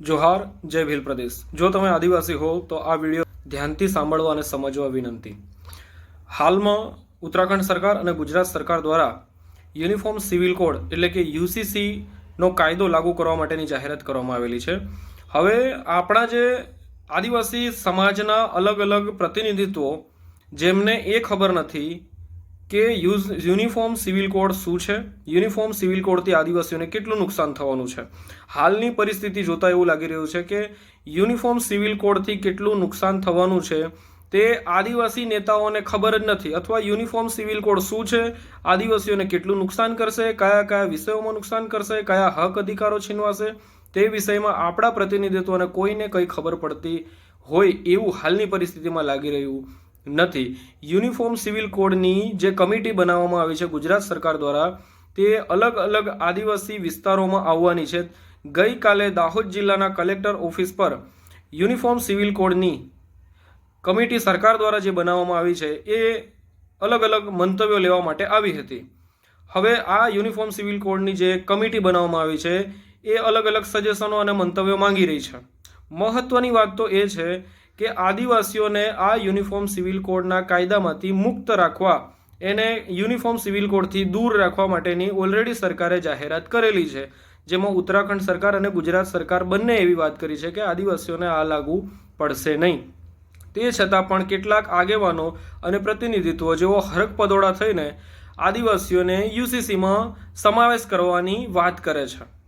જોહાર, જય ભીલ પ્રદેશ. જો તમે આદિવાસી હો, તો આ વીડિયો ધ્યાનથી સાંભળવા અને સમજવા વિનંતી. હાલમાં ઉત્તરાખંડ સરકાર અને ગુજરાત સરકાર દ્વારા યુનિફોર્મ સિવિલ કોડ, એટલે કે યુસીસીનો કાયદો લાગુ કરવા માટેની જાહેરાત કરવામાં આવેલી છે. હવે આપણા જે આદિવાસી સમાજના અલગ અલગ પ્રતિનિધિત્વો, જેમને એ ખબર નથી કે યુઝ યુનિફોર્મ સિવિલ કોડ શું છે? યુનિફોર્મ સિવિલ કોડથી આદિવાસીઓને કેટલું નુકસાન થવાનું છે? હાલની પરિસ્થિતિ જોતાં એવું લાગી રહ્યું છે કે યુનિફોર્મ સિવિલ કોડથી કેટલું નુકસાન થવાનું છે તે આદિવાસી નેતાઓને ખબર જ નથી. અથવા યુનિફોર્મ સિવિલ કોડ શું છે? આદિવાસીઓને કેટલું નુકસાન કરશે? કયા કયા વિષયોમાં નુકસાન કરશે? કયા હક અધિકારો છીનવાશે? તે વિષયમાં આપણા પ્રતિનિધિત્વને કોઈને કંઈ ખબર પડતી હોય એવું હાલની પરિસ્થિતિમાં લાગી રહ્યું નથી. યુનિફોર્મ સિવિલ કોડની જે કમિટી બનાવવામાં આવી છે ગુજરાત સરકાર દ્વારા, તે અલગ અલગ આદિવાસી વિસ્તારોમાં આવવાની છે. ગઈકાલે દાહોદ જિલ્લાના કલેક્ટર ઓફિસ પર યુનિફોર્મ સિવિલ કોડની કમિટી સરકાર દ્વારા જે બનાવવામાં આવી છે, એ અલગ અલગ મંતવ્યો લેવા માટે આવી હતી. હવે આ યુનિફોર્મ સિવિલ કોડની જે કમિટી બનાવવામાં આવી છે, એ અલગ અલગ સજેશનો અને મંતવ્યો માંગી રહી છે. મહત્વની વાત તો એ છે કે આદિવાસીઓને આ યુનિફોર્મ સિવિલ કોડના કાયદામાંથી મુક્ત રાખવા, એને યુનિફોર્મ સિવિલ કોડથી દૂર રાખવા માટેની ઓલરેડી સરકારે જાહેરાત કરેલી છે. જેમાં ઉત્તરાખંડ સરકાર અને ગુજરાત સરકાર બંને એવી વાત કરી છે કે આદિવાસીઓને આ લાગુ પડશે નહીં. તે છતાં પણ કેટલાક આગેવાનો અને પ્રતિનિધિત્વ જેઓ હરકપદોડા થઈને આદિવાસીઓને યુસીસીમાં સમાવેશ કરવાની વાત કરે છે.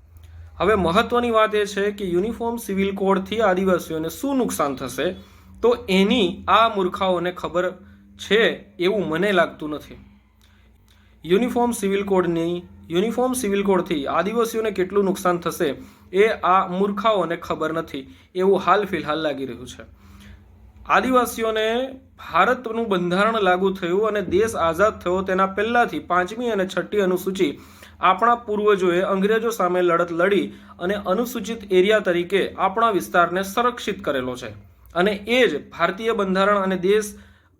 હવે મહત્વની વાત એ છે કે યુનિફોર્મ સિવિલ કોડથી આદિવાસીઓને શું નુકસાન થશે? તો એની આ મૂર્ખાઓને ખબર છે એવું મને લાગતું નથી. યુનિફોર્મ સિવિલ કોડની, યુનિફોર્મ સિવિલ કોડથી આદિવાસીઓને કેટલું નુકસાન થશે એ આ મૂર્ખાઓને ખબર નથી એવું હાલ ફિલહાલ લાગી રહ્યું છે. આદિવાસીઓને ભારતનું બંધારણ લાગુ થયું અને દેશ આઝાદ થયો તેના પહેલાંથી પાંચમી અને છઠ્ઠી અનુસૂચિ આપણા પૂર્વજોએ અંગ્રેજો સામે લડત લડી અને અનુસૂચિત એરિયા તરીકે આપણા વિસ્તારને સંરક્ષિત કરેલો છે. અને એ જ ભારતીય બંધારણ અને દેશ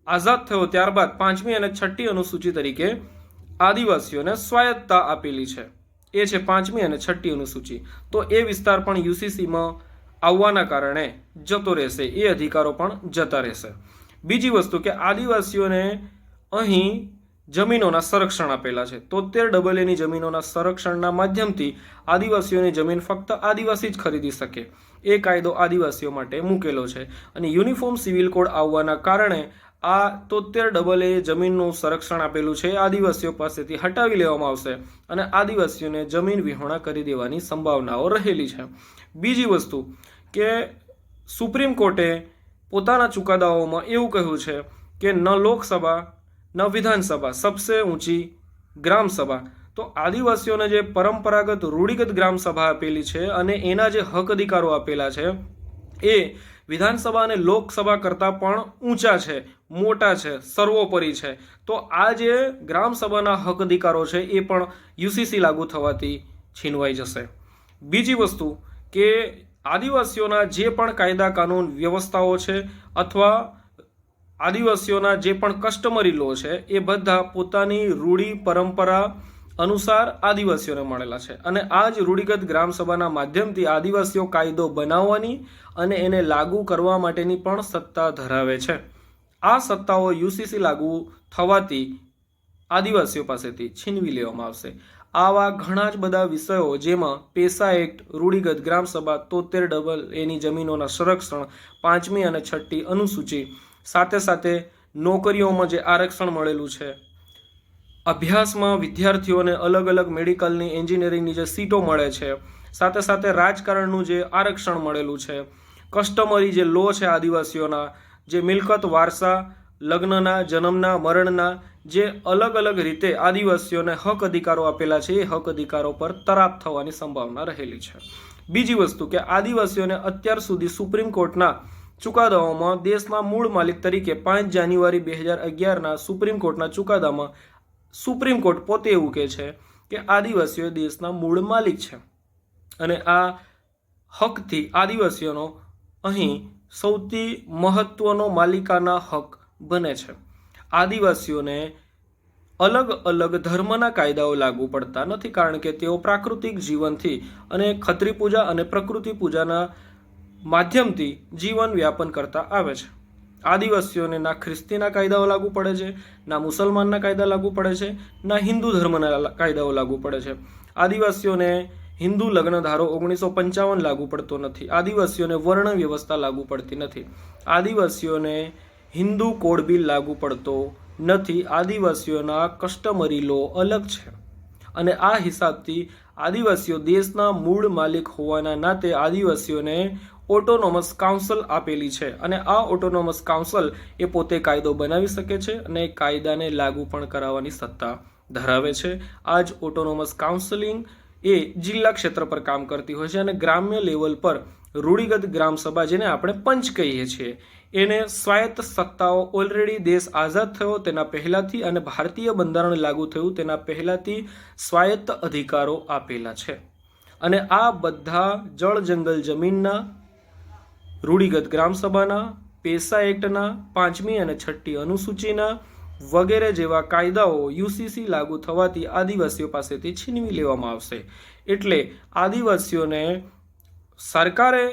આઝાદ થયો ત્યારબાદ પાંચમી અને છઠ્ઠી અનુસૂચિ તરીકે આદિવાસીઓને સ્વાયત્તતા આપેલી છે. એ છે પાંચમી અને છઠ્ઠી અનુસૂચિ. તો એ વિસ્તાર પણ યુસીસીમાં આવવાના કારણે જતો રહેશે. એ અધિકારો પણ જતા રહેશે. બીજી વસ્તુ કે આદિવાસીઓને અહીં જમીનોના સંરક્ષણ આપેલા છે. તોતેર ડબલ એની જમીનોના સંરક્ષણના માધ્યમથી આદિવાસીઓની જમીન ફક્ત આદિવાસી જ ખરીદી શકે. એ કાયદો આદિવાસીઓ માટે મૂકેલો છે. અને યુનિફોર્મ સિવિલ કોડ આવવાના કારણે આ તોતેર ડબલ એ જમીનનું સંરક્ષણ આપેલું છે આદિવાસીઓ પાસેથી હટાવી લેવામાં આવશે અને આદિવાસીઓને જમીન વિહોણા કરી દેવાની સંભાવનાઓ રહેલી છે. બીજી વસ્તુ કે સુપ્રીમ કોર્ટે પોતાના ચુકાદાઓમાં એવું કહ્યું છે કે ન લોકસભા, ન વિધાનસભા, સબસે ઊંચી ગ્રામસભા. તો આદિવાસીઓને જે પરંપરાગત રૂઢિગત ગ્રામસભા આપેલી છે અને એના જે હક અધિકારો આપેલા છે, એ વિધાનસભા અને લોકસભા કરતાં પણ ઊંચા છે, મોટા છે, સર્વોપરી છે. તો આ જે ગ્રામસભાના હક અધિકારો છે, એ પણ યુસીસી લાગુ થવાથી છીનવાઈ જશે. બીજી વસ્તુ કે આદિવાસીઓના જે પણ કાયદા કાનૂન વ્યવસ્થાઓ છે અથવા આદિવાસીઓના જે પણ કસ્ટમરી લો છે, એ બધા પોતાની રૂઢી પરંપરા અનુસાર આદિવાસીઓને મળેલા છે. અને આ જ રૂઢિગત ગ્રામસભાના માધ્યમથી આદિવાસીઓ કાયદો બનાવવાની અને એને લાગુ કરવા માટેની પણ સત્તા ધરાવે છે. આ સત્તાઓ યુસીસી લાગુ થવાથી આદિવાસીઓ પાસેથી છીનવી લેવામાં આવશે. આવા ઘણા જ બધા વિષયો જેમાં પેસા એક્ટ, રૂઢિગત ગ્રામસભા તોતેર ડબલ એની જમીનોના સંરક્ષણ, પાંચમી અને છઠ્ઠી અનુસૂચિ, સાથે સાથે નોકરીઓમાં જે આરક્ષણ મળેલું છે. અભ્યાસમાં વિદ્યાર્થીઓને અલગ અલગ મેડિકલની એન્જિનિયરિંગની જે સીટો મળે છે, સાથે સાથે રાજકારણનું જે આરક્ષણ મળેલું છે. કસ્ટમરી જે લો છે આદિવાસીઓના, જે મિલકત વારસા લગ્નના, જન્મના, મરણના જે અલગ અલગ રીતે આદિવાસીઓને હક અધિકારો આપેલા છે, એ હક અધિકારો પર તરાપ થવાની સંભાવના રહેલી છે. બીજી વસ્તુ કે આદિવાસીઓને અત્યાર સુધી સુપ્રીમ કોર્ટના ચુકાદાઓમાં દેશના મૂળ માલિક તરીકે પાંચ જાન્યુઆરી બે હજાર અગિયારના સુપ્રીમ કોર્ટના ચુકાદામાં સુપ્રીમ કોર્ટ પોતે એવું કહે છે કે આદિવાસીઓ દેશના મૂળ માલિક છે. અને આ હકથી આદિવાસીઓનો અહીં સૌથી મહત્વનો માલિકાના હક બને છે. આદિવાસીઓને અલગ અલગ ધર્મના કાયદાઓ લાગુ પડતા નથી કારણ કે તેઓ પ્રાકૃતિક જીવનથી અને ખત્રી પૂજા અને પ્રકૃતિ પૂજાના માધ્યમથી જીવન વ્યાપન કરતા આવે છે. આદિવાસીઓને ના ખ્રિસ્તીના કાયદાઓ લાગુ પડે છે, ના મુસલમાનના કાયદા લાગુ પડે છે, ના હિન્દુ ધર્મના કાયદાઓ લાગુ પડે છે. આદિવાસીઓને હિન્દુ લગ્ન ધારો ઓગણીસો પંચાવન લાગુ પડતો નથી. આદિવાસીઓને વર્ણ વ્યવસ્થા લાગુ પડતી નથી. આદિવાસીઓને હિન્દુ કોડ બિલ લાગુ પડતો નથી. આદિવાસીઓના કસ્ટમરી લો અલગ છે અને આ હિસાબથી આદિવાસીઓ દેશના મૂળ માલિક હોવાના નાતે આદિવાસીઓને ઓટોનોમસ કાઉન્સિલ આપેલી છે અને આ ઓટોનોમસ કાઉન્સિલ એ પોતે કાયદો બનાવી શકે છે અને કાયદાને લાગુ પણ કરાવવાની સત્તા ધરાવે છે. આ જ ઓટોનોમસ કાઉન્સિલિંગ એ જિલ્લા ક્ષેત્ર પર કામ કરતી હોય છે અને ગ્રામ્ય લેવલ પર રૂઢિગત ગ્રામ સભા જેને આપણે પંચ કહીએ છીએ. એને સ્વાયત્ત સત્તાઓ ઓલરેડી દેશ આઝાદ થયો તેના પહેલાંથી અને ભારતીય બંધારણ લાગુ થયું તેના પહેલાંથી સ્વાયત્ત અધિકારો આપેલા છે. અને આ બધા જળ જંગલ જમીનના, રૂઢિગત ગ્રામસભાના પેસા એક્ટના, પાંચમી અને છઠ્ઠી અનુસૂચિના વગેરે જેવા કાયદાઓ યુસીસી લાગુ થવાથી આદિવાસીઓ પાસેથી છીનવી લેવામાં આવશે. એટલે આદિવાસીઓને સરકારે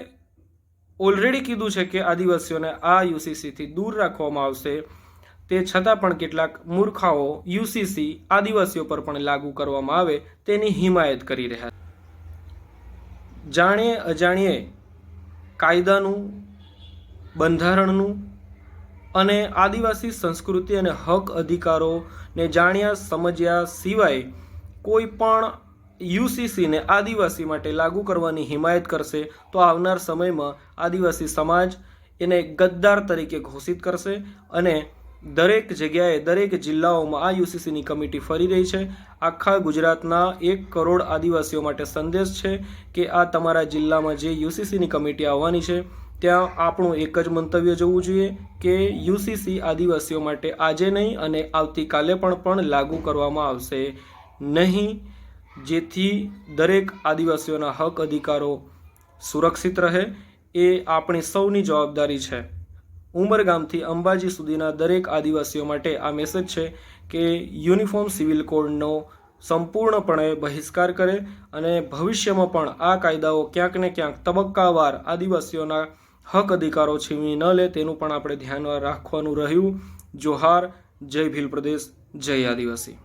ઓલરેડી કીધું છે કે આદિવાસીઓને આ યુસીસીથી દૂર રાખવામાં આવશે. તે છતાં પણ કેટલાક મૂર્ખાઓ યુસીસી આદિવાસીઓ પર પણ લાગુ કરવામાં આવે તેની હિમાયત કરી રહ્યા જાણીએ અજાણીએ કાયદાનું, બંધારણનું અને આદિવાસી સંસ્કૃતિ અને હક અધિકારોને જાણ્યા સમજ્યા સિવાય કોઈ પણ યુસીસીને આદિવાસી માટે લાગુ કરવાની હિમાયત કરશે તો આવનાર સમયમાં આદિવાસી સમાજ એને ગદ્દાર તરીકે ઘોષિત કરશે અને દરેક જગ્યાએ દરેક જિલ્લાઓમાં આ યુસીસીની કમિટી ફરી રહી છે. આખા ગુજરાતના એક કરોડ આદિવાસીઓ માટે સંદેશ છે કે આ તમારા જિલ્લામાં જે યુસીસીની કમિટી આવવાની છે, ત્યાં આપણું એક જ મંતવ્ય જવું જોઈએ કે યુસીસી આદિવાસીઓ માટે આજે નહીં અને આવતીકાલે પણ પણ લાગુ કરવામાં આવશે નહીં. જેથી દરેક આદિવાસીઓના હક અધિકારો સુરક્ષિત રહે એ આપણી સૌની જવાબદારી છે. ઉમરગામથી અંબાજી સુધીના દરેક આદિવાસીઓ માટે આ મેસેજ છે કે યુનિફોર્મ સિવિલ કોડનો સંપૂર્ણપણે બહિષ્કાર કરે અને ભવિષ્યમાં પણ આ કાયદાઓ ક્યાંક ને ક્યાંક તબક્કાવાર આદિવાસીઓના હક અધિકારો છીનવી ન લે તેનું પણ આપણે ધ્યાન રાખવાનું રહ્યું. જોહાર, જય ભીલ પ્રદેશ, જય આદિવાસી.